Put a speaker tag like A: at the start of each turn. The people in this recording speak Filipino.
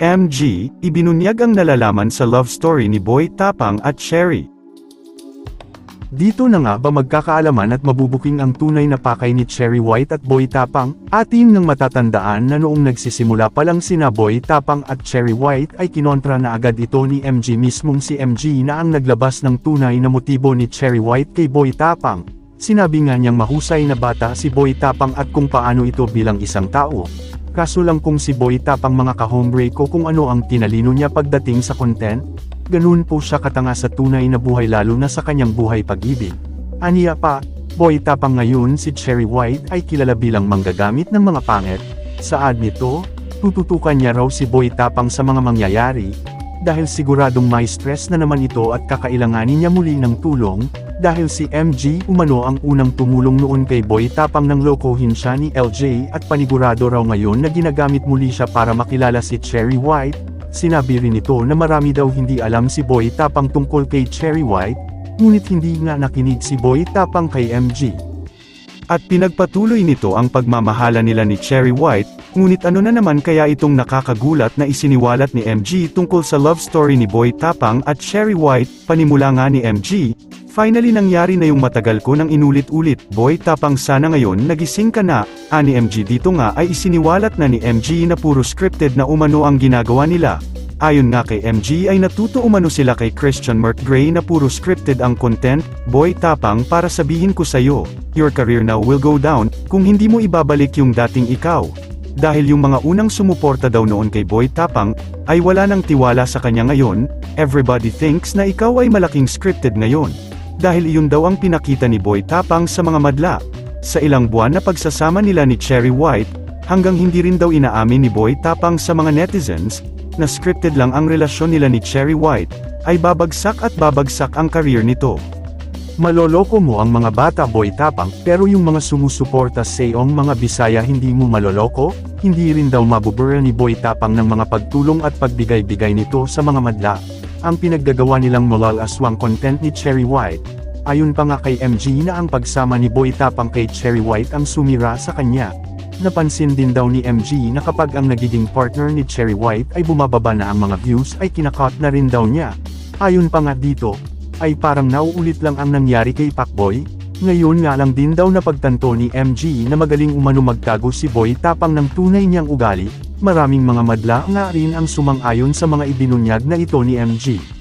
A: MG, ibinunyag ang nalalaman sa love story ni Boy Tapang at Sherry.
B: Dito na nga ba magkakaalaman at mabubuking ang tunay na pakay ni Cherry White at Boy Tapang? Atin nang matatandaan na noong nagsisimula pa lang sina Boy Tapang at Cherry White ay kinontra na agad ito ni MG mismong si MG na ang naglabas ng tunay na motibo ni Cherry White kay Boy Tapang. Sinabi nga niyang mahusay na bata si Boy Tapang at kung paano ito bilang isang tao. Kaso lang kung si Boy Tapang mga ka-homebreak ko kung ano ang tinalino niya pagdating sa content, ganun po siya katanga sa tunay na buhay lalo na sa kanyang buhay pag-ibig. Aniya pa, Boy Tapang ngayon si Cherry White ay kilala bilang manggagamit ng mga pangit. Saad nito, tututukan niya raw si Boy Tapang sa mga mangyayari, dahil siguradong may stress na naman ito at kakailanganin niya muli ng tulong, dahil si MG umano ang unang tumulong noon kay Boy Tapang nang lokohin siya ni LJ at panigurado raw ngayon na ginagamit muli siya para makilala si Cherry White, Sinabi rin ito na marami daw hindi alam si Boy Tapang tungkol kay Cherry White, ngunit hindi nga nakinig si Boy Tapang kay MG.
A: At pinagpatuloy nito ang pagmamahala nila ni Cherry White, ngunit ano na naman kaya itong nakakagulat na isiniwalat ni MG tungkol sa love story ni Boy Tapang at Cherry White, panimula nga ni MG, Finally nangyari na yung matagal ko nang inulit-ulit, boy tapang sana ngayon nagising ka na, ani MG dito nga ay isiniwalat na ni MG na puro scripted na umano ang ginagawa nila. Ayon nga kay MG ay natuto umano sila kay Christian Mert Gray na puro scripted ang content, boy tapang para sabihin ko sa'yo, your career now will go down, kung hindi mo ibabalik yung dating ikaw. Dahil yung mga unang sumuporta daw noon kay Boy Tapang, ay wala nang tiwala sa kanya ngayon, everybody thinks na ikaw ay malaking scripted ngayon dahil iyon daw ang pinakita ni Boy Tapang sa mga madla. Sa ilang buwan na pagsasama nila ni Cherry White, hanggang hindi rin daw inaamin ni Boy Tapang sa mga netizens, na scripted lang ang relasyon nila ni Cherry White, ay babagsak at babagsak ang career nito.
B: Maloloko mo ang mga bata boy tapang, pero yung mga sumusuporta sa iyong mga Bisaya hindi mo maloloko, hindi rin daw mabubura ni boy tapang ng mga pagtulong at pagbigay-bigay nito sa mga madla. Ang pinaggagawa nilang mulal aswang content ni Cherry White. Ayon pa nga kay MG na ang pagsama ni Boy Tapang kay Cherry White ang sumira sa kanya. Napansin din daw ni MG na kapag ang nagiging partner ni Cherry White ay bumababa na ang mga views ay kinakot na rin daw niya. Ayon pa nga dito, ay parang nauulit lang ang nangyari kay Pacboy, ngayon nga lang din daw napagtanto ni MG na magaling umano magtago si Boy tapang ng tunay niyang ugali, maraming mga madla nga rin ang sumang-ayon sa mga ibinunyag na ito ni MG.